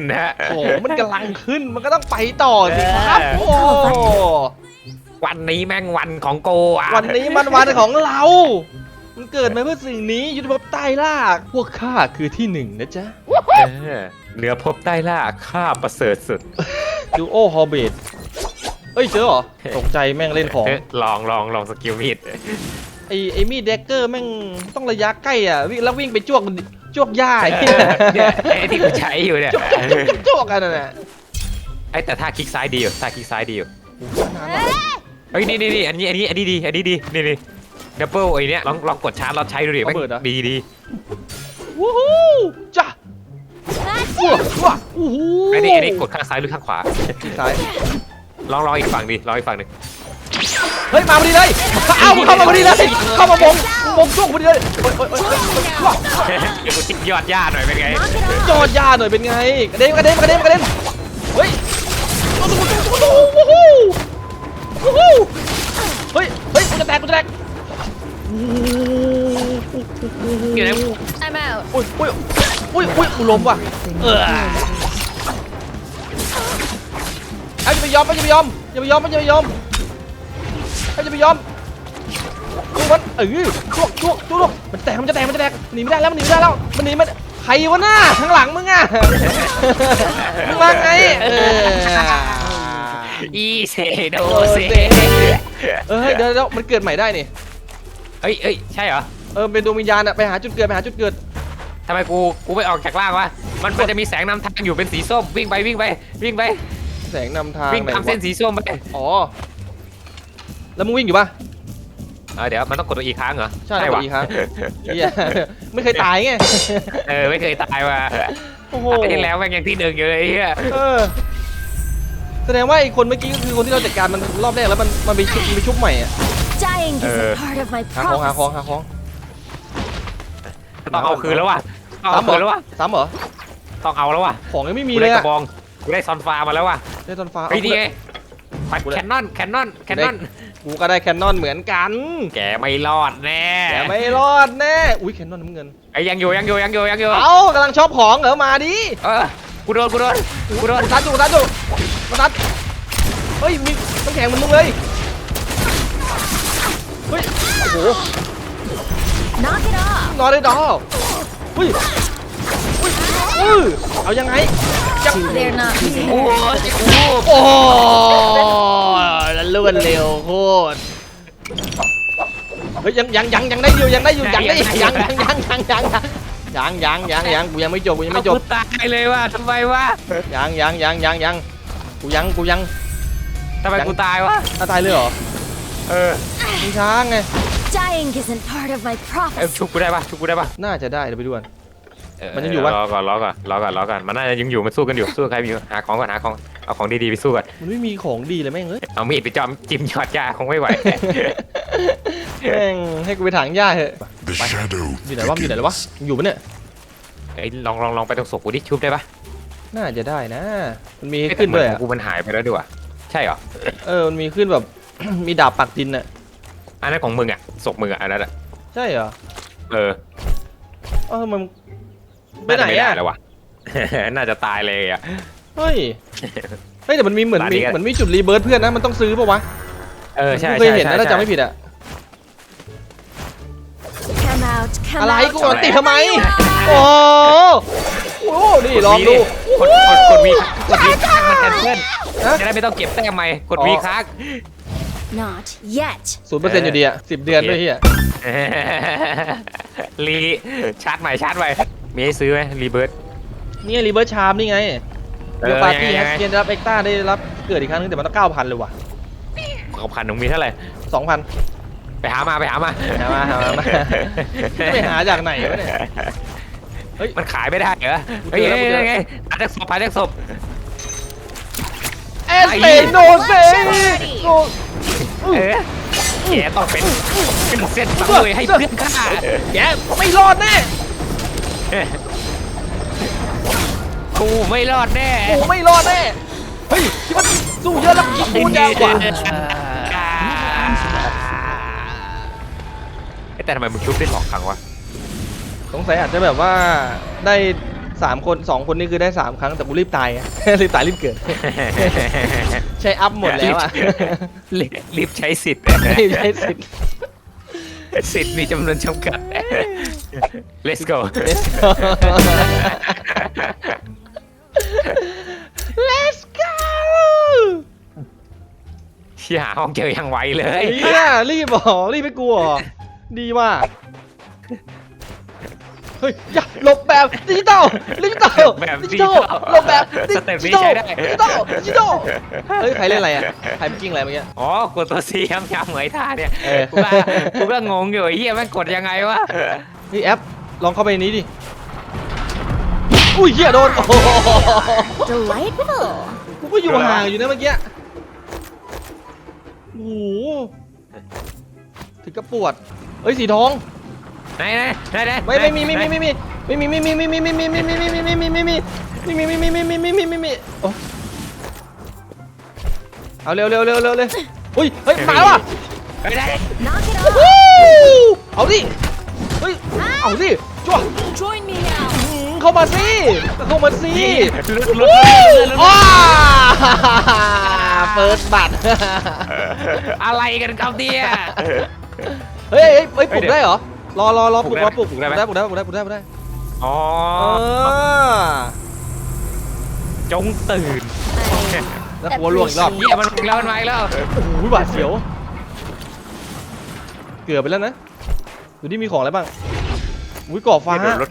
นนะฮะโอ้โหมันกำลังขึ้นมันก็ต้องไปต่อสิครับเออโอ้วันนี้แม่งวันของโกอะวันนี้มันวันของเรา มันเกิดมาเพื่อสิ่งนี้ยุทธภพใต้ล่าพวกข้าคือที่หนึ่งนะจ๊ะเออเหนือพบใต้ล่าข้าประเสริฐสุดดูโอฮอเบตเอ้ยเจอเหรอตกใจแม่งเล่นของเอ๊ะลองลองลองสกิลมีดไอ้ไอ้มีดเดกเกอร์แม่งต้องระยะใกล้อะวิ่งแล้ววิ่งไปจ้วกมัน จ้วกหญ้าไอ้เหี้ยเนี่ยไอ้ที่กูใช้อยู่เนี่ยจ้วกกันน่ะนะไอ้แต่ท่าคลิกซ้ายดีอยู่ท่าคลิกซ้ายดีอยู่โอ้โหนานว่ะเฮ้ยนี่นี่นี่อันนี้อันนี้อันนี้ดีอันนี้ดีนี่นี่ดับเบิลไอ้เนี้ยลองลองกดชาร์จเราใช้ดูดิแม่งดีดีวู้ฮู้จ้ะว้าวว้าวโอ้โหไอ้นี่ไอ้นี่กดข้างซ้ายหรือข้างขวาซ้ายลองลองอีกฝั่งดิลองอีกฝั่งหนึ่งเฮ้ยมาพอดีเลยเอ้าเข้ามาพอดีเลยเข้ามามงมงจ้วกพอดีเลย เดี๋ยวกูติ๊กยอดย่าหน่อยเป็นไงจอดยาหน่อยเป็นไง กระเด็นกระเด็นกระเด็นกระเด็นเฮ้ยโอ้โหโอ้โหโอ้โหเฮ้ยเฮ้ยกูจะแตกกูจะแตกอยู่ไหน I'm out. อุ้ยอุ้ยอุ้ยอุ้ยกูล้มว่ะเออไอ้จะไปยอมไม่จะไปยอมอย่าไปยอมไม่จะไปยอมไอ้จะไปยอม เออช่วงช่วงช่วงมันแตกมันจะแตกมันจะแตกหนีไม่ได้แล้วมันหนีไม่ได้แล้วมันหนีมันใครวะหน้าข้างหลังมึงอะมึงมาไงเอออีเซโดโดเซเซเออเดี๋ยวเดี๋ยวมันเกิดใหม่ได้นี่เอ้ยเอ้ยใช่เหรอ เออเป็นดวงวิญญาณอะไปหาจุดเกิดไปหาจุดเกิดทำไมกูกูไม่ออกจากล่างวะมันมันจะมีแสงนำทางอยู่เป็นสีส้มวิ่งไปวิ่งไปวิ่งไป แสงนำทางวิ่งไหนตามเส้นวะสีส้มไปอ๋อแล้วมึงวิ่งอยู่ปะเออเดี๋ยวมันต้องกดตัวอีกครั้งเหรอใช่ต้องกดอีกครั้งเฮียไม่เคยตายไงเออไม่เคยตายว่ะโอ้โหตายที่แล้วแม่งยังที่หนึ่งอยู่เลยไอ้เฮียเออแสดงว่าไอ้คนเมื่อกี้ก็คือคนที่เราจัดการมันรอบแรกแล้วมันมันไปชุบมันไปชุบใหม่อะ Dying isn't part of my หาของหาของ prophecy. หาของต้องเอาคืนแล้วว่ะต้องเอาซ้ำเหรคือนแล้วว่ะซ้ำเหรอต้องเอาแล้วว่ะของยังไม่มีกูเลได้ยกอะระบองกูได้ซอนฟ้ามาแล้วว่ะได้ตอนฟ้าเฮ้ยเอานี่ไงปัดกู ได้แคนนอนแคนนอนแคนนอนกูก็ได้แคนนอนเหมือนกัน แกไม่รอดแน่แต่ไม่รอดแน่อุ้ยแคนนอนน้ำเงินไอ้ยังอยู่ยังอยู่ยังอยู่ยังอยู่เอ้ากำลังชอบของเหรอมาดิเออกูโดนกูโดนกูโดนตัดอยู่ตัดอยู่มาตัดเฮ้ยมีน้ำแข็งเหมันมึงเลยเฮ้ยโอ้โห Knock it off. นอนได้ดอเฮ้ย เฮ้ยเออเอายังไงยัง They're not using โอ้ it. ยกูโอ้แล้วเลื่อนเร็วโคตรเฮ้ยยังยังยังยังได้อยู่ยังได้อยู่ยังได้ยังยังยังยังยังยังยังยังยังกูยังไม่จบกูยังไม่จบกูตายเลยว่ะทำไมวะยังยังยังยังยังกูยังกูยังทำไมกูตายวะถ้าตายเลยเหรอเออมึงช้างไง Dying isn't part of my เอ้ย prophecy. ชุบกูได้ปะชุบกูได้ปะน่าจะได้เดี๋ยวไปดูกัน เมันยังอยู่ปะ รอก่อนรอก่อนรอก่อนรอก่อนมันน่าจะยังอยู่มันสู้กันอยู่สู้กับใครอยู่หาของก่อนหาของเอาของดีๆไปสู้กันมันไม่มีของดีเลยแม่งเอ้ยเอามีดไปจอมจิ้มยอดยาคงไม่ไหว แม่งให้กูไปถางหญ้าเถอะ The shadow อยู่ไหนวะอยู่ไหนแล้ววะอยู่ปะเนี่ยเอ้ยลองลองลองไปตรงศพกูดิชุบได้ปะน่าจะได้นะ มันมีเอ้ยขึ้นด้วยแต่อะเหมือกูมันหายไปแล้วดีกว่าใช่เหรอเออ มันมีขึ้นแบบ มีดาบปักดินอะอันนั้นของมึงอะศพมึงอะอันนั้นอะใช่เหรอ เออเออมัน ไปไหนาจะม่อะด้แล้ววะ น่าจะตายเลยอะ เฮ้ย เฮ้ยแต่มันมีเหมือนร้านมีนี้ก็ เหมือนมีจุดรีเบิร์ตเพื่อนนะ มันต้องซื้อปะวะเออใช่กูเคยใช่เห็นใช่นะถ้าใช่จำไม่ผิดอะ Come out. Come อะไร out. กูกดติดทำไมโอ้โหนี่ลองดู กดกดกดวีกดวีค้างมันแคนเซิลฮะ จะได้ไม่ต้องเก็บแต้มใหม่กดอ๋อวีค้าง Not yet. ศูนย์เปอร์เซ็นต์อยู่ดีอะสิบเดือนด้วยเฮีย รีชาร์จใหม่ชาร์จใหม่ มีให้ซื้อไหมรีเบิร์ตนี่รีเบิร์ตชาร์มนี่ไงเอเดี๋ยวอปาร์ตี้ยังแฮไงกเกนได้รับเอ็กต้าได้รับเกิดอีกครั้งนึงแต่มันต้องเก้าพันเลยว่ะเอาพันหนึ่งมีเท่าไหร่ สองพันไปหามาไปหามาหามาหามา จะไปหาจากไหนวะเนี่ย เฮ้ยมันขายไม่ได้เหรอกูเฮ้ยเจอแล้วกูเจอไงผ่านจากศพผ่านจากศพ เอสเปนโนเซโน เออแกต้องเป็นเป็นเส้นสังเวยให้เพื่อนข้าแกไม่รอดแน่ กูไม่รอดแน่กูไม่รอดแน่ เฮ้ยที่มันสู้เยอะแล้วกูยากกว่าเอ้ยแต่ทำไมมึงชุบได้สองครั้งวะ สงสัยอาจจะแบบว่าได้สามคนสองคนนี่คือได้สามครั้งแต่กูรีบตายไงรีบตายรีบเกิด ใช้อัพหมดแล้วอะรีบรีบใช้สิทธิ์รีบใช้สิทธิ์สิทธิ์มีจำนวนจำกัด let's go Let's go Let's go เชี่ยหาห้องเจอยังไวเลยเฮียรีบเหรอรีบไม่กลัวเหรอดีมากเฮ้ยอย่าหลบแบบดิจิตอลดิจิตอลแบบดิดิจิจิตอลตอลหลบแบบดิสเต็ปจินี้ตอลใช้ได้ ดิจิตอลดิจิตอลเฮ้ยใครเล่นอะไรอะใครเมื่อกิ้งอะไรเมื่อกี้ อ๋อกดตัวซีย้ำๆเหมยท่าเนี่ยเออ กูก็กูก็งงอยู่ไอ้เฮียแม่งกดยังไงวะ นี่แอปลองเข้าไปในนี้ดิ อุ้ยเฮียโดน โอ้โห Delightful. กูก็อยู่ห่างอยู่นะเมื่อกี้โอ้โหถึงกระปวดเฮ้ยสีทอง ไหนไหนไหนไหนไม่ไม่มีไม่มีไม่มีไม่มีไม่มีไม่มีไม่มีไม่มีไม่มีไม่มีไม่มีไม่มีไม่มีไม่มีไม่มีไม่มีไม่มีโอ้เอาเร็วเร็วเร็วเร็วเลยอุ้ยเฮ้ยมาว่ะไม่ได้ Knock it วู้ off. เอาดิ เฮ้ย เอาดิจ้ว Join me now. เข้ามาสิเข้ามาสิลุดลุดว้าเปิดบัตรอะไรกันครับเนี่ย เฮ้ยเฮ้ยเฮ้ยปลุกได้เหรอ รอรอรอปลุกรอปลุกปลุกได้ไหมได้ปลุกได้ปลุกได้ปลุกได้ปลุกได้อ๋อเออจงตื่นแล้วหัวล่วงอีกรอบเฮียมันมาอีกแล้วมันมาอีกแล้ว โอ้โหบาดเสียว เกือบไปแล้วนะ ดูที่มีของอะไรบ้างอุ้ยก่อฟ้าโดนรถ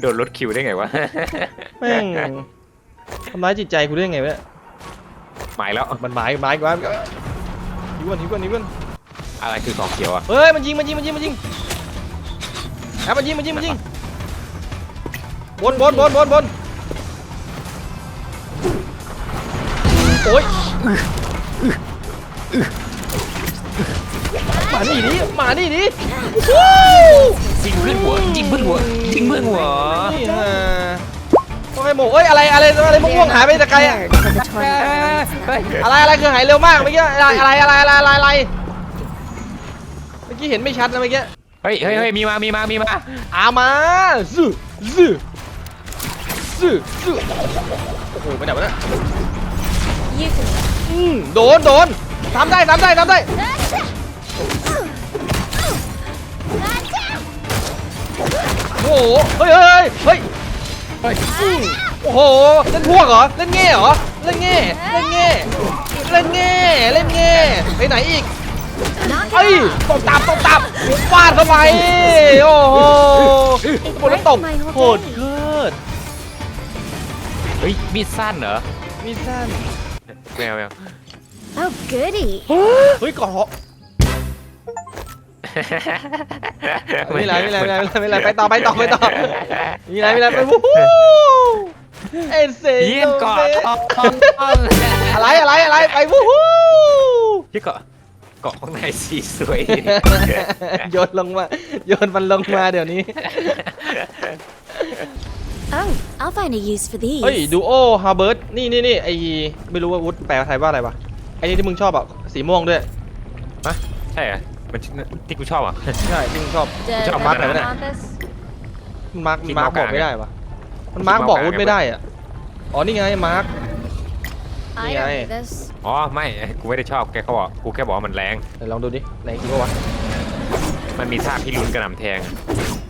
โดนรถคิวได้ไงวะแม่งทำร้ายจิตใจกูได้ยังไงวะเนี่ยหมายแล้วมันหมายหมายกว่าหิวกันหิวกันหิวกันอะไรคือของเขียวอะเฮ้ยมันยิงมันยิงมันยิงมันยิงแอบมันยิงมันยิงมันยิงบนบนบนบนบนโอ้ย มานี่ดิมานี่ดิวู้ยิงเพื่อนหัวยิงเพื่อนหัวยิงเพื่อนหัวนี่ฮะต้องให้โมเอ้ยอะไรอะไรอะไรม่วงๆหายไปแต่ไกลอะ To the toilet. เฮ้ยอะไรอะไรคือหายเร็วมากเมื่อกี้อะไรอะไรอะไรอะไรอะไรอะไรเมื่อกี้เห็นไม่ชัดนะเมื่อกี้เฮ้ยเฮ้ยเฮ้ยมีมามีมามีมาอามาซึซึซึซึโอ้โหไปไหนวะเนี่ย You can. อืมโดนโดนทำได้ทำได้ทำได้ เฮ้ยเฮ้ยเฮ้ยเฮ้ยอืมโอ้โห เล่นพวกเหรอ เล่นแง่เหรอ เล่นแง่ เล่นแง่ เล่นแง่ เล่นแง่ไปไหนอีก Knock เอ้ย it off. ตบตับตบตับฟาดเข้าไป โอ้โหคนละตบโหดเกิดเฮ้ย มีดสั้นเหรอ มีสั้นแมวแมว Oh, goody. เฮ้ยเกาะ ไม่ไรไม่ไรไม่ไรไม่ไรไปต่อไปต่อไปต่อมีไรมีไรไปวู้ฮู้เอ็นเซเยี่ยมก่อนทองทองทองอะไรอะไรอะไรไปวู้ฮู้ที่เกาะเกาะข้างในสีสวยโยนลงมาโยนมันลงมาเดี๋ยวนี้ Oh, I'll find a use for these. เฮ้ยดูโอฮาร์เบิร์ตนี่นี่นี่ไอไม่รู้ว่าวุฒแปลไทยว่าอะไรวะไอนี่ที่มึงชอบอะสีม่วงด้วยฮะใช่เหรอ มันที่กูชอบอะ ใช่ที่มึงชอบ Does Chào, everyone Mark này. want this? มันมาร์กที่มาร์กเมาส์บอกกลางไม่ได้ปะมันมาร์กบอกวุฒไม่ได้อะอ๋อนี่ไงมาร์ก I Yeah, don't yeah. need this. อ๋อไม่กูไม่ได้ชอบแกเขาบอกกูแค่บอกว่ามันแรงเดี๋ยวลองดูดิแรงจริงปะวะมันมีท่าพิรุณกระหน่ำแทง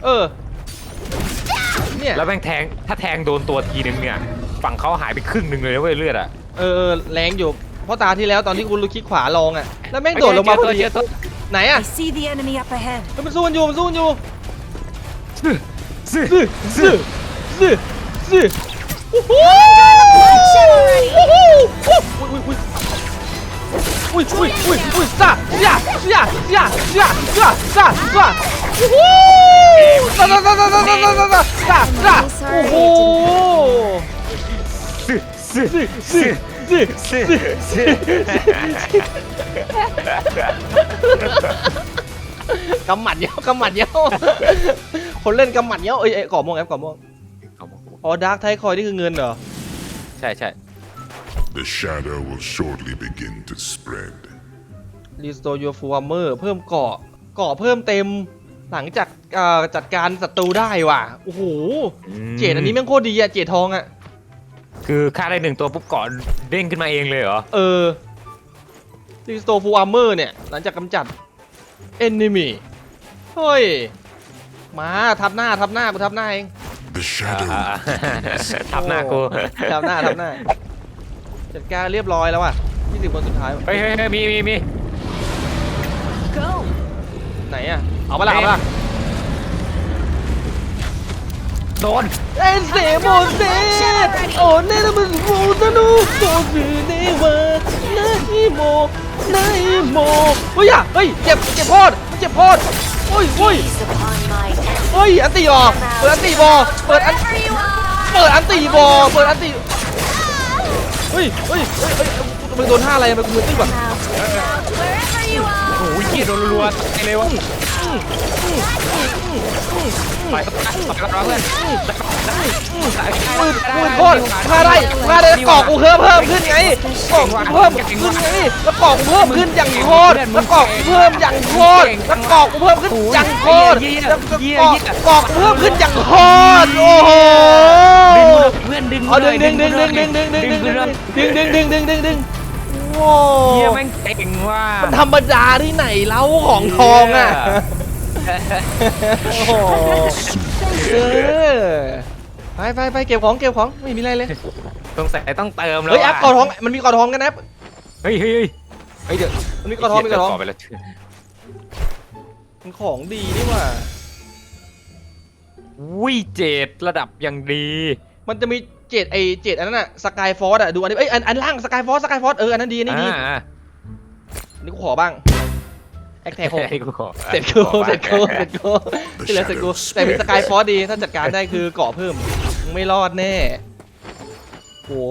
เออเนี่ยแล้วแม่งแทงถ้าแทงโดนตัวทีนึงเนี่ยฝั่งเขาหายไปครึ่งหนึ่งเลยนะเว้ยเลือดอะเออเออแรงอยู่เพราะตาที่แล้วตอนที่กูลูกคลิกขวาลองอะแล้วแม่งโดดลงมาพเจออดีเจอตัว ไหนอะ I see the enemy up ahead. เฮ้ยมันสู้กันอยู่มันสู้กันอยู่ซื้อซื้อซื้อซื้อซื้อโอ้โห bloodshed already. โอ้โหอุ้ยอุ้ยอุ้ยอุ้ยอุ้ยอุ้ยซ่าซ่าซ่าซ่าซ่าซ่าซ่าซ่าโอ้โหซ่าซ่าซ่าซ่าซ่าซ่าซ่าซ่าซ่าโอ้โห ซื้อซื้อซื้อ ซื้อซื้อซื้อซื้อกำหมัดเยอะกำหมัดเยอะคนเล่นกำหมัดเยอะเอ้ยเอ้ยก่อม่วงแอปก่อม่วงอ๋อดาร์กไทคอยนี่คือเงินเหรอใช่ใช่ The shadow will shortly begin to spread. รีสโตร์ยูฟูร์เมอร์เพิ่มเกาะเกาะเพิ่มเต็ม หลังจากเอ่อจัดการศัตรูได้ว่ะโอ้โหมเจดอันนี้แม่งโคตรดีอะเจดทองอะ คือฆ่าได้หนึ่งตัวปุ๊บก่อนเด้งขึ้นมาเองเลยเหรอ เออรีสโตฟูอาร์เมอร์เนี่ย หลังจากกำจัดเอนนิมีเฮ้ย มาทับหน้าทับหน้ากูทับหน้าเอง The shadow อ่าทับหน้ากูทับหน้าทับหน้า จัดการเรียบร้อยแล้วอะ20คนสุดท้าย เฮ้ยเฮ้ยเฮ้ยมีมีมี Go. ไหนอะ เอาปะล่ะเอาปะล่ะ โดนเอ็นเซโมเซโอ้เนรมันโมสนุกโตคือเนเวอร์นาฮิโมนาฮิโมเฮ้ยอะเฮ้ยเจ็บเจ็บพอดเจ็บพอดโอ้ยโอ้ย Gaze upon my เฮ้ยอันตีออเปิดอันตีบอเปิดอันเปิดอันตีบอเปิดอันตีเฮ้ยเฮ้ยเฮ้ยเฮ้ยมึงโดนท่าอะไรมันมือตีก่อนโอ้ยเกียร์โดนรัวๆตายเลยวะ ไปก็ไปก็ไปเพื่อนมืดมืดโคตรท่าได้ท่าได้แล้วกอกกูเพิ่มเพิ่มขึ้นไงกอกกูเพิ่มขึ้นไงแล้วกอกกูเพิ่มขึ้นอย่างโคตรแล้วกอกกูเพิ่มอย่างโคตรแล้วกอกกูเพิ่มขึ้นอย่างโคตรแล้วกอกกูเพิ่มขึ้นอย่างโคตรโอ้โหเพื่อนดึงเอาดึงดึงดึงดึงดึงดึงดึงดึงดึงดึงดึงดึงดึงดึงดึงโอ้ยแม่งเก่งว่ามันธรรมดาที่ไหนเล่าของทองอะ โอ้โหเออไปไปไปเก็บของเก็บของไม่มีอะไรเลย สงสัยต้องเติมแล้วเฮ้ยแอปกอทองมันมีกอทองกันนะแอปเฮ้ยเฮ้ยเฮ้ยเดี๋ยวมันมีกอทองมีกอทองไปแล้วมันของดีนี่หว่าวิเจดระดับอย่างดี มันจะมีเจ็ดไอเจ็ดอันนั้นน่ะสกายฟอร์ดอะดูอันนี้เอ้ยอันอันล่างสกายฟอร์สสกายฟอร์เอออันนั้นดีอันนี้ดีอ่าอันนี้กูขอบ้าง แอคแท็กหกไอ้กูขอเสร็จกูเสร็จกูเสร็จกูที่เหลือเสร็จกูแต่มีสกายฟอร์ดีถ้าจัดการได้คือเกาะเพิ่มมึงไม่รอดแน่โอ้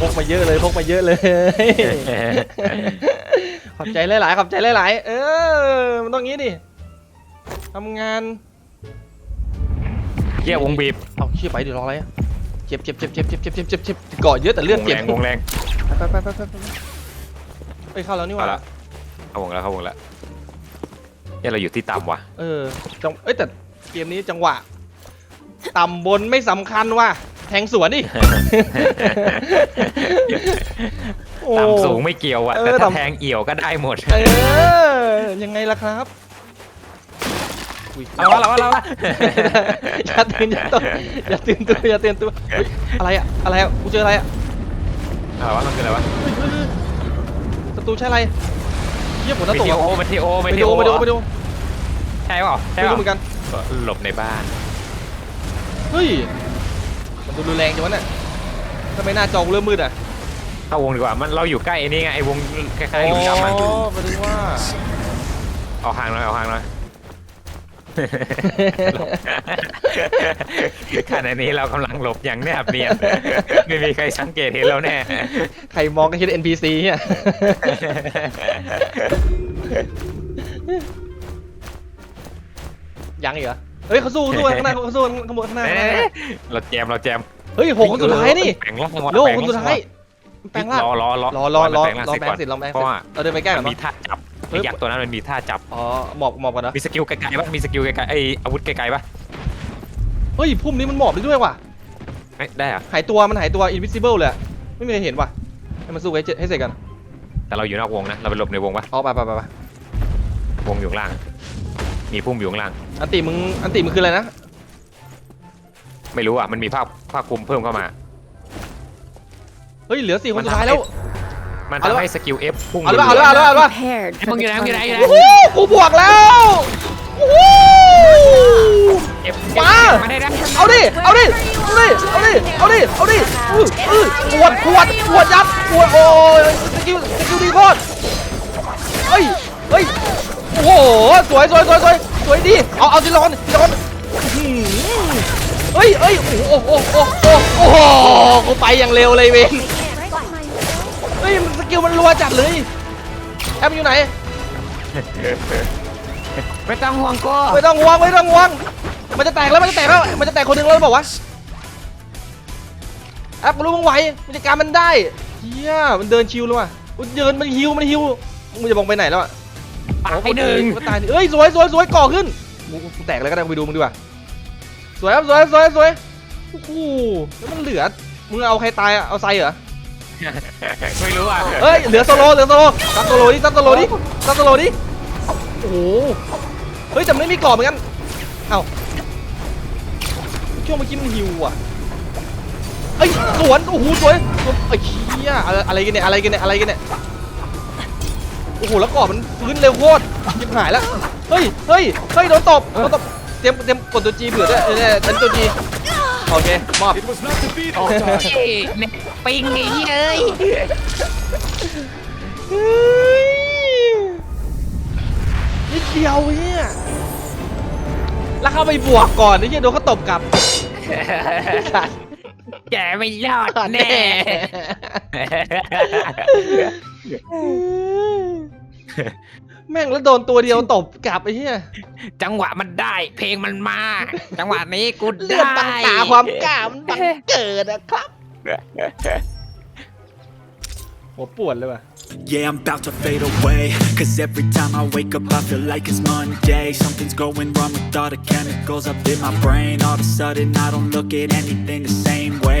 พกมาเยอะเลยพกมาเยอะเลยขอบใจหลายๆขอบใจหลายๆเออมันต้องงี้ดิทำงานเฮียวงบีบเอาเชี่ยไปเดี๋ยวรออะไรอะเจ็บเจ็บเจ็บเจ็บเจ็บเจ็บเจ็บเจ็บเจ็บเกาะเยอะแต่เลือดวงเจ็แรบงวงแรงไปไปไปไปไปไปเข้าแล้วนี่หเอาว่าละเข้าวงแล้วเข้าวงแล้ว เนี่ยเราอยู่ที่ต่ำว่ะเออจังเอ้ยแต่เกมนี้จังหวะ ต่ำบนไม่สำคัญว่ะแทงสวนดิ โอ้ ต่ำสูงไม่เกี่ยวว่ะเออแต่ถ้าต่ำ แทงเอี่ยวก็ได้หมดเออ ยังไงล่ะครับอุ๊ยเอาละเอาละเอาละอย่าตื่นอย่าตื่นอย่าตื่นตัวอย่าตื่นตัวเฮ้ยอะไรอะอะไรอะกูเจออะไรอะ อะไรวะมันคืออะไรวะเฮ้ยเฮ้ยเฮ้ยศัตรูใช่อะไร เยี่ยมหมดหน้าเมตัวทีโอเมทีโอเมไปทีดูโอไปดูไปดูใช่เปล่าไปใช่ดูเปล่าเหมือนกัน หลบในบ้าน เฮ้ย มันดูรุนแรงจังวะเนี่ยทำไมหน้าจอกูเริ่มมืดอะเข้าวงดีกว่า มันเราอยู่ใกล้ไอ้นี่ไงไอ้วงคล้ายๆหลุมดำอะอ๋อแปลว่า เอาห่างหน่อยเอาห่างหน่อย ขณะนี้เรากำลังหลบอย่างแนบเนียนไม่มีใครสังเกตเห็นเราแน่ ใครมองก็คิด NPC เนี่ยยังอีกเหรอ เฮ้ยเขาสู้เขาสู้ข้างหน้าเขาสู้ข้างบนข้างหน้าข้างหน้า เราแจมเราแจม เฮ้ยหกคนสุดท้ายนี่แปลงร่างว่ะเร็วหกคนสุดท้ายแปลงร่างรอรอรอรอรอรอแปลงร่างรอเสร็จแปลก่งเสร็จรอแปลงเพเสร็ราะจว่าเราเดินไปใกล้ก่มัอนนเนาะมีท่าจับเฮ้ ไอ้ยยักษ์ตัวนั้นมันมีท่าจับ อ๋อหมอบหมอบกันเนาะมีสกิลไกลๆปะมีสกิลไกลๆไอ้อาวุธไกลๆปะเฮ้ยพุ่มนี้มันหมอบได้ด้วยว่ะเอ้ยได้อะหายตัวมันหายตัว invisible เลยอะไม่มีใครเห็นว่ะให้มันสู้ให้เจ็ดให้เสร็จกันแต่เราอยู่นอกวงนะ เราไปหลบในวงปะเอาไปไปไปไปวงอยู่ข้างล่าง มีพุ่มอยู่ข้างล่าง อันติมึงอันติมึงคืออะไรนะไม่รู้อะ มันมีภาคภาคคุมเพิ่มเข้ามา เฮ้ยเหลือสี่คนมันสุดทำท้ายแล้ว มันเอาละทำให้สกิล F พุ่งเอาละเอาละเอาละเอาละ Prepared for มึง the อยู่ไหนมึงอยู่ไหนอยู่ไหน tournament. โอ้โหกูบวกแล้วโอ้โห F มามาได้นะเอาดิ เอาดิ เอาดิ เอาดิ เอาดิ เอาดิอื้ออื้อขวดขวดขวดยัดขวดโอ้ยสกิลสกิลดีโคตรเฮ้ย เฮ้ย โอ้โห สวยสวยสวยสวยสวยดี เอา เอาทีละคนทีละคนอื้อหือเฮ้ยเฮ้ยโอ้โหโอ้โหโอ้โหโอ้โหกูไปอย่างเร็วเลยเวน เฮ้ยมันสกิลมันรัวจัดเลยแอมอยู่ไหน ไม่ต้องห่วงกูไม่ต้องห่วงไม่ต้องห่วง มันจะแตกแล้วมันจะแตกแล้วมันจะแตกคนหนึ่งแล้วบอกว่าวะแอปกูรู้มึงไหวมันจะการมันได้เฮียมันเดินชิวเลยว่ะมันเดินมันฮิวมันฮิวมึงจะมองไปไหนแล้วอะไปหนึ่งมันตายเอ้ยสวยสวยสวยก่อขึ้นกูกูแตกเลยก็ได้ไปดูมึงดีกว่าสวยครับสวยสวยสวยโอ้โหแล้วมันเหลือมึงเอาใครตายอะเอาไซเหรอ ไม่รู้อะเฮ้ยเหลือโซโลเหลือโซโลซัดโซโลดิซัดโซโลดิซัดโซโลดิโอ้โหเฮ้ยแต่ไม่มีกรอบเหมือนกันเอ้าช่วงเมื่อกี้มันฮิวอะเอ้ยสวนโอ้โหสวยไอ้เหี้ยอะไรอะไรกันเนี่ยอะไรกันเนี่ยอะไรกันเนี่ยโอ้โหแล้วกรอบมันฟื้นเร็วโคตรยิบหายแล้วเฮ้ยเฮ้ยเฮ้ยโดนตบโดนตบเตรียมเตรียมกดตัวจีเผื่อด้วยเนี่ยเป็นตัวจี โอเคมอบเฮ้ยเน็ตปิงไอ้เหี้ยเอ้ยเฮ้ยนิดเดียวเนี่ยแล้วเข้าไปบวกก่อนนี่โดนเขาตบกลับแกไม่รอดแน่ แม่งแล้วโดนตัวเดียวตบกลับไอ้เหี้ยจังหวะมันได้ เพลงมันมา จังหวะนี้กูเลือดได้ตังตาความกล้ามันบังเกิดนะครับ หัวปวดเลยว่ะ Yeah, I'm about to fade away. Cause every time I wake up, I feel like it's Monday. Something's going wrong with all the chemicals up in my brain. All of a sudden, I don't look at anything the same way.